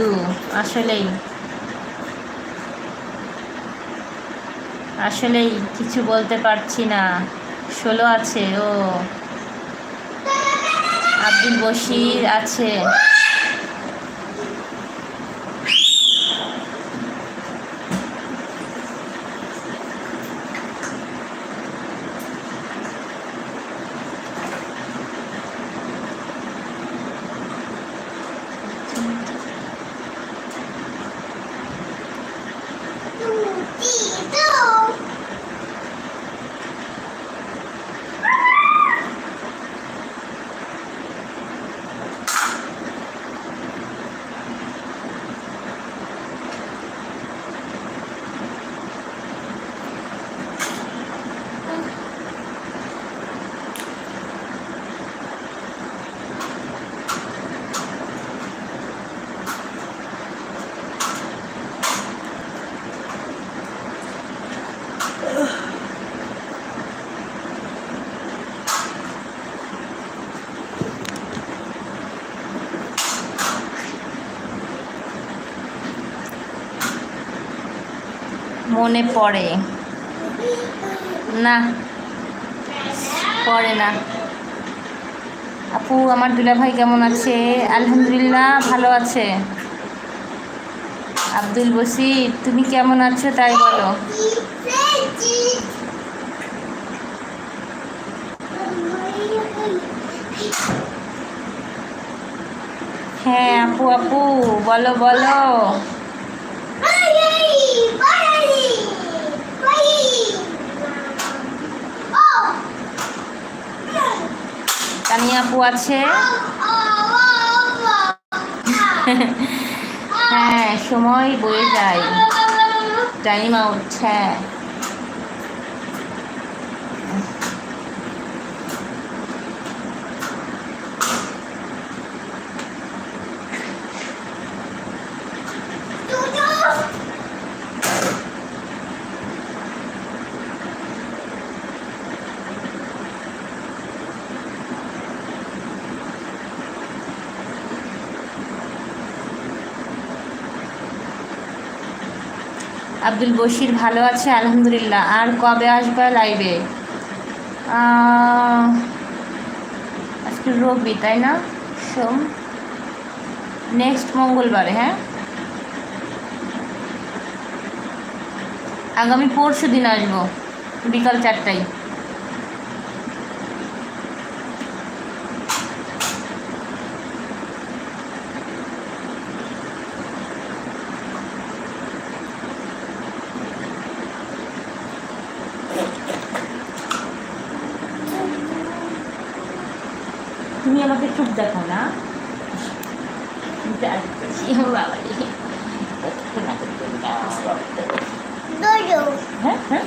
জাদু আসলেই। আসলেই কিছু বলতে পারছি না। ষোলো আছে ও। আব্দুল বশির আছে। মনে পড়ে। না পড়ে না। আপু, আমার দুলা ভাই কেমন আছে? আলহামদুলিল্লাহ, ভালো আছে। আব্দুল বসির তুমি কেমন আছো? তাই বলো। হ্যাঁ আপু আপু, বলো বলো। তানিয়া আপু আছে। হ্যাঁ সময় বয়ে যায়। টাইম আউট হ্যাঁ। আব্দুল বশির ভালো আছে, আলহামদুলিল্লাহ। আর কবে আসবে লাইভে আজকে রবি, তাই না? সোম। নেক্সট মঙ্গলবারে হ্যাঁ? আগামী পরশু দিন আসব, বিকাল চারটায়। তুমি আমাকে চুপ দেখো না। হ্যাঁ হ্যাঁ?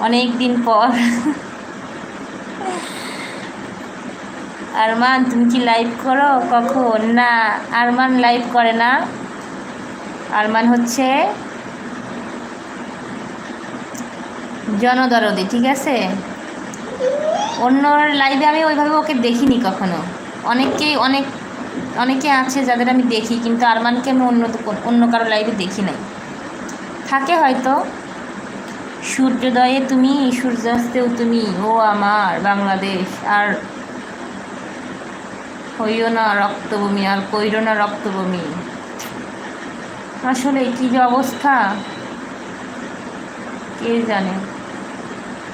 অনেক দিন পর। আরমান তুমি কি লাইভ করো? কখন? না আরমান লাইভ করে না। আরমান হচ্ছে জনদরদি, ঠিক আছে? অন্য লাইভে আমি ওইভাবে ওকে দেখিনি কখনো। অনেককেই, অনেক, অনেকে আছে যাদের আমি দেখি, কিন্তু আরমানকে আমি অন্য অন্য কারও লাইভে দেখি নাই। থাকে হয়তো। সূর্যোদয়ে তুমি, সূর্যাস্তেও তুমি, ও আমার বাংলাদেশ, আর হইও না রক্তভূমি আর কইরো না রক্তভূমি আসলে কী যে অবস্থা? কে জানে?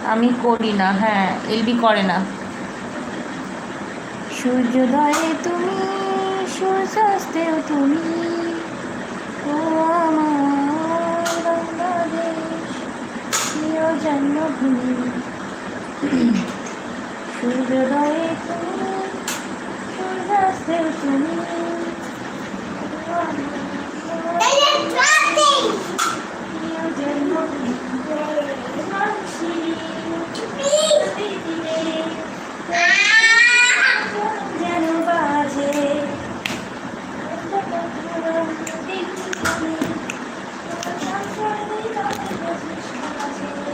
আমি করি না হ্যাঁ এলবি করে না। সূর্যোদয়ে তুমি, সূর্যাস্তেও তুমি। সূর্যোদয়ে তুমি, সূর্যাস্তেও তুমি।